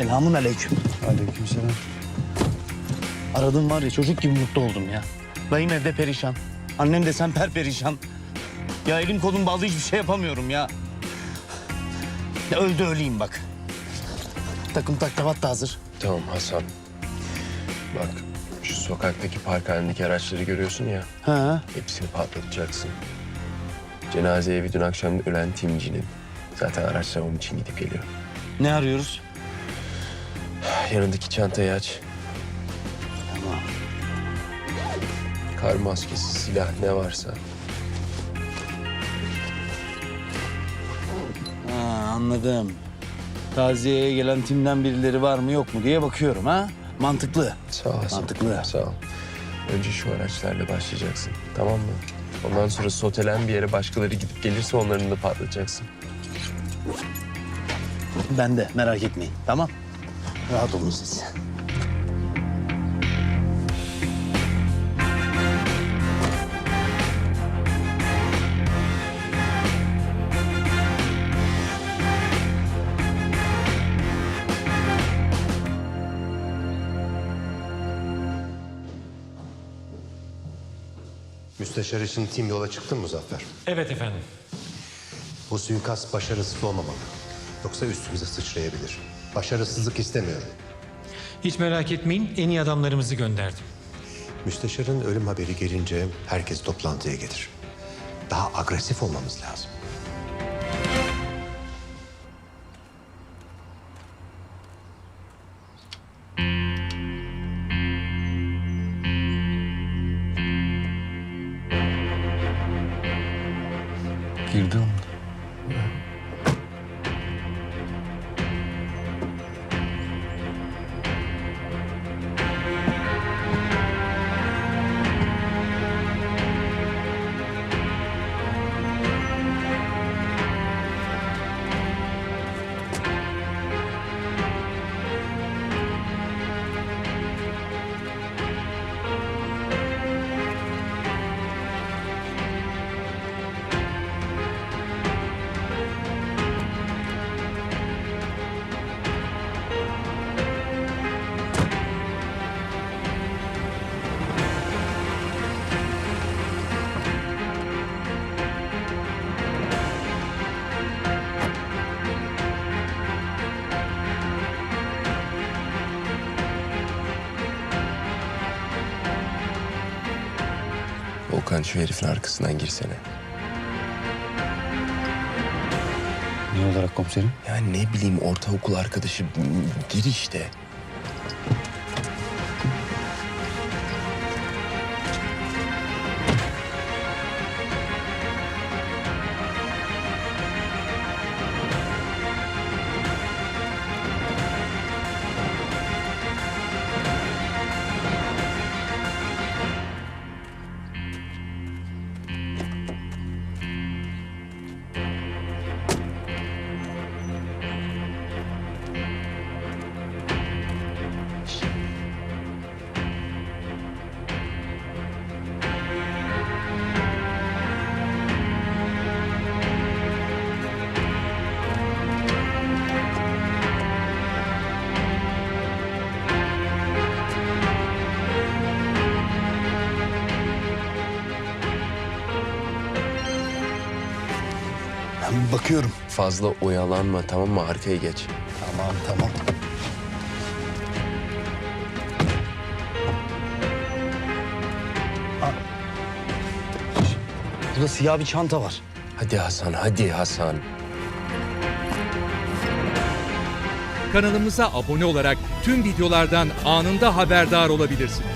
Selamun aleyküm. Aleykümselam. Aradım var ya çocuk gibi mutlu oldum ya. Dayım evde perişan. Annem de sen per perişan. Ya elim kolum bağlı hiçbir şey yapamıyorum ya. ya öldü öleyim bak. Takım taklavat da hazır. Tamam Hasan. Bak şu sokaktaki parkhanedeki araçları görüyorsun ya. Ha. Hepsini patlatacaksın. Cenaze evi dün akşam ölen timcinin. Zaten araçlar onun için gidip geliyor. Ne arıyoruz? Yanındaki çantayı aç. Tamam. Kar maskesi, silah ne varsa. Ha, anladım. Taziyeye gelen timden birileri var mı yok mu diye bakıyorum ha. Mantıklı. Sağ ol Hasan. Mantıklı. Sağ ol. Önce şu araçlarla başlayacaksın. Tamam mı? Ondan sonra sotelen bir yere başkaları gidip gelirse onların da patlatacaksın. Ben de merak etmeyin tamam. Rahat olun siz. Müsteşar için tim yola çıktı mı Muzaffer? Evet efendim. Bu suikast başarısız olmamalı. Yoksa üstümüze sıçrayabilir. Başarısızlık istemiyorum. Hiç merak etmeyin en iyi adamlarımızı gönderdim. Müsteşarın ölüm haberi gelince herkes toplantıya gelir. Daha agresif olmamız lazım. Girdi onda. Volkan şu herifin arkasından girsene. Ne olarak komiserim? Yani ne bileyim ortaokul arkadaşı gir işte. Ben bakıyorum. Fazla oyalanma tamam mı? Arkaya geç. Tamam tamam. Aa. Burada siyah bir çanta var. Hadi Hasan, hadi Hasan. Kanalımıza abone olarak tüm videolardan anında haberdar olabilirsiniz.